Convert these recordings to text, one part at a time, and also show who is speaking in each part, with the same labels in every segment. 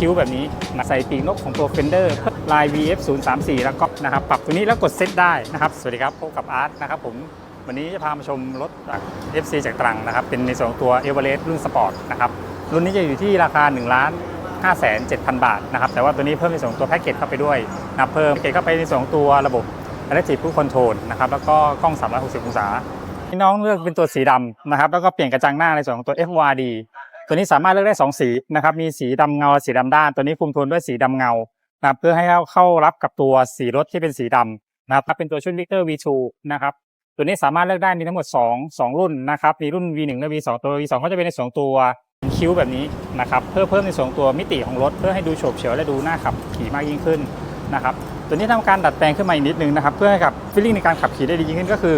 Speaker 1: คิ้วแบบนี้นะใส่ปีกนกของตัว Fender ลาย VF 0 3 4 แล้วก็นะครับปรับตรงนี้แล้วกดเซตได้นะครับสวัสดีครับพบกับอาร์ตนะครับผมวันนี้จะพามาชมรถจาก FC จากตรังนะครับเป็นในส่วนของตัว e v e r e s t รุ่นสปอร์ตนะครับรุ่นนี้จะอยู่ที่ราคา1ล้าน5 7 0 0 0 บาทนะครับแต่ว่าตัวนี้เพิ่มในส่วนของตัวแพ็กเกจเข้าไปด้วยนับเพิ่มแพ็กเกจเข้าไปในส่วนของตัวระบบ Adaptive Cruise Control นะครับแล้วก็กล้อง 360 องศาพี่น้องเลือกเป็นตัวสีดำนะครับแล้วก็เปลี่ยนกระจังหน้าในส่วนของตัว FYD ตัวนี้สามารถเลือกได้ 2 สีนะครับ มีสีดำเงา สีดำด้าน ตัวนี้คุมโทนด้วยสีดำเงานะเพื่อให้เข้าเข้ารับกับตัวสีรถที่เป็นสีดำนะครับถ้าเป็นตัวชุด Victor V2 นะครับ ตัวนี้สามารถเลือกได้มีทั้งหมด 2 2 รุ่นนะครับ มีรุ่น V1 และ V2 ตัว V2 ก็จะเป็นในสองตัวคิ้วแบบนี้นะครับเพื่อเพิ่มในสองตัวมิติของรถ เพื่อให้ดูโฉบเฉียวและดูน่าขับขี่มากยิ่งขึ้นนะครับ ตัวนี้ทำการดัดแปลงขึ้นมาอีกนิดนึงนะครับ เพื่อให้กับฟีลลิ่งในการขับขี่ได้ดียิ่งขึ้นก็คือ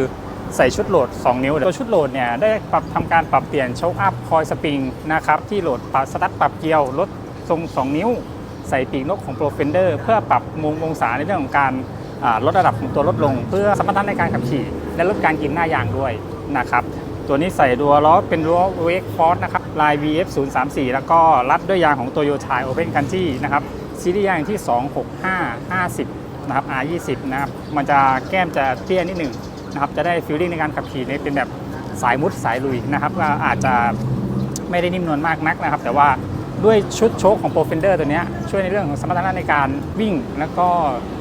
Speaker 1: ใส่ชุดโหลด 2 นิ้วตัวชุดโหลดเนี่ยได้ปรับทำการปรับเปลี่ยนโชคอัพคอยสปริงนะครับที่โหลดปรับสตาร์ทปรับเกียวลดทรง 2 นิ้ว ใส่ปีกนกของ Pro Fender เพื่อปรับมุมองศาในเรื่องของการลดระดับของตัวลดลง เพื่อสมรรถนะในการขับขี่ และลดการกินหน้ายางด้วยนะครับตัวนี้ใส่ดัวล้อเป็นล้อเวกฟอร์นะครับลาย VF 0 3 4แล้วก็รัดด้วยยางของ Toyota Open Country นะครับซีรีส์ยางที่ 265 50 นะครับ R20 นะครับมันจะแก้มจะเตี้ยนิดหนึ่ง นะครับจะได้ฟีลลิ่งในการขับขี่เนี่ยเป็นแบบสายมุดสายลุยนะครับว่าอาจจะไม่ได้นิ่มนวลมากนักนะครับ แต่ว่าด้วยชุดโชคของ Pro Fender ตัวนี้ช่วยในเรื่องของสมรรถนะในการวิ่ง แล้วก็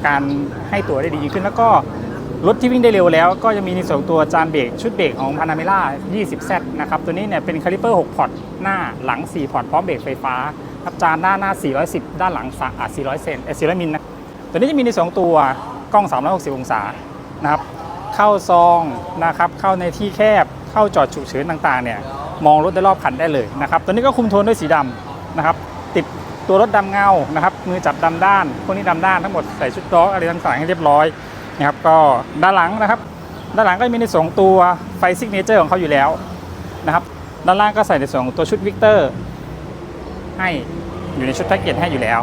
Speaker 1: การให้ตัวได้ดีขึ้น แล้วก็รถที่วิ่งได้เร็วแล้ว ก็จะมีในส่วนของตัวจานเบรกชุดเบรกของ Panamera 20Z นะครับ ตัวนี้เนี่ยเป็นคาลิเปอร์ 6 พอร์ต หน้าหลัง 4 พอร์ต พร้อมเบรกไฟฟ้าครับจานด้านหน้า 410 ด้านหลังสะอะ400 เซนเอ400มิลนะตัวนี้จะมีในสองตัวกล้อง 360 องศานะครับ เข้าซองนะครับเข้าในที่แคบเข้าจอดฉุกเฉินต่างๆเนี่ยมองรถได้รอบคันได้เลยนะครับตัวนี้ก็คุมโทนด้วยสีดำนะครับติดตัวรถดำเงานะครับมือจับดำด้านพวกนี้ดำด้านทั้งหมดใส่ชุดล้ออะไรต่างๆให้เรียบร้อยนะครับก็ด้านหลังนะครับ ด้านหลังก็จะมีในสองตัวไฟซิกเนเจอร์ของเขาอยู่แล้วนะครับด้านล่างก็ใส่ในส่วนของตัวชุดวิกเตอร์ให้อยู่ในชุดแพ็กเกจให้อยู่แล้ว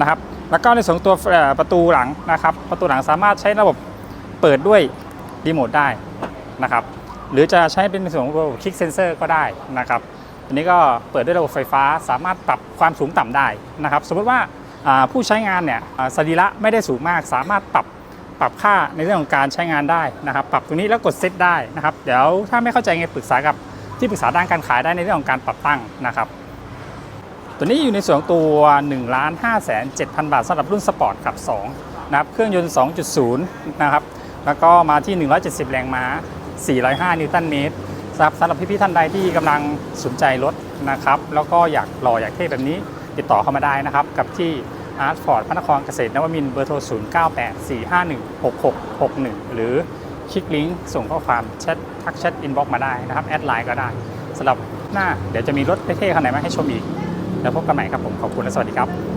Speaker 1: นะครับแล้วก็ในส่วนของตัวประตูหลังนะครับ ประตูหลังสามารถใช้ระบบเปิดด้วย รีโมทได้นะครับหรือจะใช้เป็นในส่วนของระบบคลิกเซนเซอร์ก็ได้นะครับอันนี้ก็เปิดด้วยระบบไฟฟ้าสามารถปรับความสูงต่ำได้นะครับ สมมติว่าผู้ใช้งานเนี่ยสรีระไม่ได้สูงมาก สามารถปรับปรับค่าในเรื่องของการใช้งานได้นะครับ ปรับตรงนี้แล้วกดเซตได้นะครับ เดี๋ยวถ้าไม่เข้าใจไงปรึกษากับที่ปรึกษาด้านการขายได้ในเรื่องของการปรับตั้งนะครับ ตัวนี้อยู่ในส่วนของตัว1ล้าน5 7 0 0 0 บาทสำหรับรุ่นสปอร์ตขับ2นะครับเครื่องยนต์ 2.0 นะครับ แล้วก็มาที่ 170 แรงม้า 405 นิวตันเมตรสำหรับพี่ๆท่านใดที่กำลังสนใจรถนะครับ แล้วก็อยากหล่ออยากเท่แบบนี้ติดต่อเข้ามาได้นะครับ กับที่อาร์ตฟอร์ดพระนครเกษตรนวมินเบอร์โทร 0984516661 หรือคลิกลิงก์ส่งข้อความแชททักแชทอินบ็อกมาได้นะครับ แอดไลน์ก็ได้สำหรับหน้าเดี๋ยวจะมีรถเท่ๆคันไหนมาให้ชมอีก แล้วพบกันใหม่ครับผม ขอบคุณและสวัสดีครับ